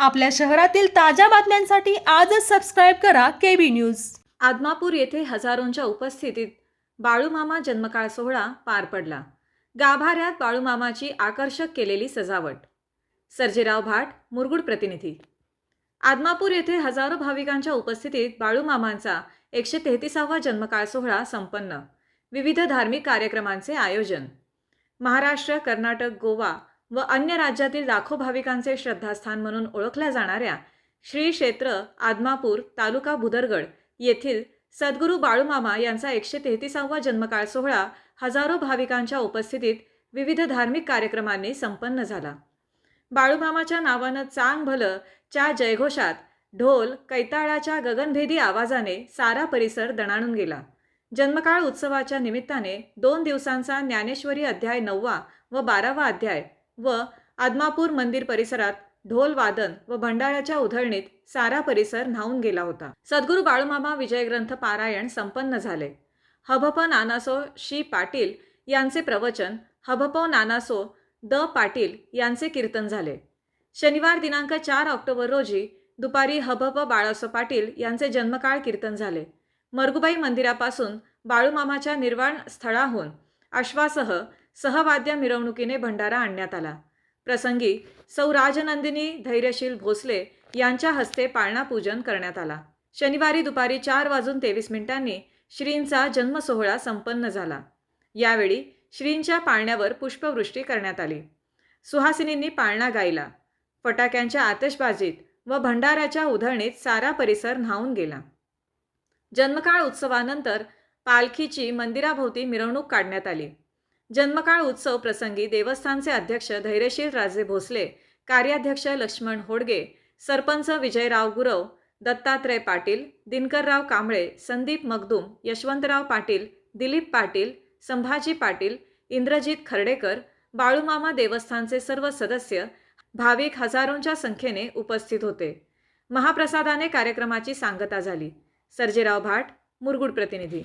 आपल्या शहरातील ताज्या बातम्यांसाठी आजच सबस्क्राईब करा के बी न्यूज आदमापूर येथे हजारोंच्या उपस्थितीत बाळूमामा जन्मकाळ सोहळा पार पडला. गाभाऱ्यात बाळूमामाची आकर्षक केलेली सजावट. सर्जेराव भाट मुरगुड प्रतिनिधी. आदमापूर येथे हजारो भाविकांच्या उपस्थितीत बाळूमामांचा एकशे तेहतीसावा जन्मकाळ सोहळा संपन्न. विविध धार्मिक कार्यक्रमांचे आयोजन. महाराष्ट्र कर्नाटक गोवा व अन्य राज्यातील लाखो भाविकांचे श्रद्धास्थान म्हणून ओळखल्या जाणाऱ्या श्री क्षेत्र आदमापूर तालुका भुदरगड येथील सद्गुरू बाळूमामा यांचा एकशे तेहतीसावा जन्मकाळ सोहळा हजारो भाविकांच्या उपस्थितीत विविध धार्मिक कार्यक्रमांनी संपन्न झाला. बाळूमामाच्या नावानं चांग भलं च्या जयघोषात ढोल कैताळाच्या गगनभेदी आवाजाने सारा परिसर दणाणून गेला. जन्मकाळ उत्सवाच्या निमित्ताने दोन दिवसांचा ज्ञानेश्वरी अध्याय नववा व बारावा अध्याय व आदमापूर मंदिर परिसरात ढोल वादन व भंडाऱ्याच्या उधळणीत सारा परिसर न्हावून गेला होता. सद्गुरू बाळूमामा विजयग्रंथ पारायण संपन्न झाले. हभप नानासो शी पाटील यांचे प्रवचन हभप नानासो द पाटील यांचे कीर्तन झाले. शनिवार दिनांक चार ऑक्टोबर रोजी दुपारी हभप बाळासो पाटील यांचे जन्मकाळ कीर्तन झाले. मरगुबाई मंदिरापासून बाळूमामाच्या निर्वाण स्थळाहून अश्वासह सहवाद्य मिरवणुकीने भंडारा आणण्यात आला. प्रसंगी सौ राजनंदिनी धैर्यशील भोसले यांच्या हस्ते पाळणा पूजन करण्यात आला. शनिवारी दुपारी चार वाजून तेवीस मिनिटांनी श्रींचा जन्मसोहळा संपन्न झाला. यावेळी श्रींच्या पाळण्यावर पुष्पवृष्टी करण्यात आली. सुहासिनींनी पाळणा गायला. फटाक्यांच्या आतषबाजीत व भंडाऱ्याच्या उधळणीत सारा परिसर न्हावून गेला. जन्मकाळ उत्सवानंतर पालखीची मंदिराभोवती मिरवणूक काढण्यात आली. जन्मकाळ उत्सव प्रसंगी देवस्थानचे अध्यक्ष धैर्यशील राजे भोसले कार्याध्यक्ष लक्ष्मण होडगे सरपंच विजयराव गुरव दत्तात्रय पाटील दिनकरराव कांबळे संदीप मगदूम यशवंतराव पाटील दिलीप पाटील संभाजी पाटील इंद्रजित खर्डेकर बाळूमामा देवस्थानचे सर्व सदस्य भाविक हजारोंच्या संख्येने उपस्थित होते. महाप्रसादाने कार्यक्रमाची सांगता झाली. सर्जेराव भाट मुरगुड प्रतिनिधी.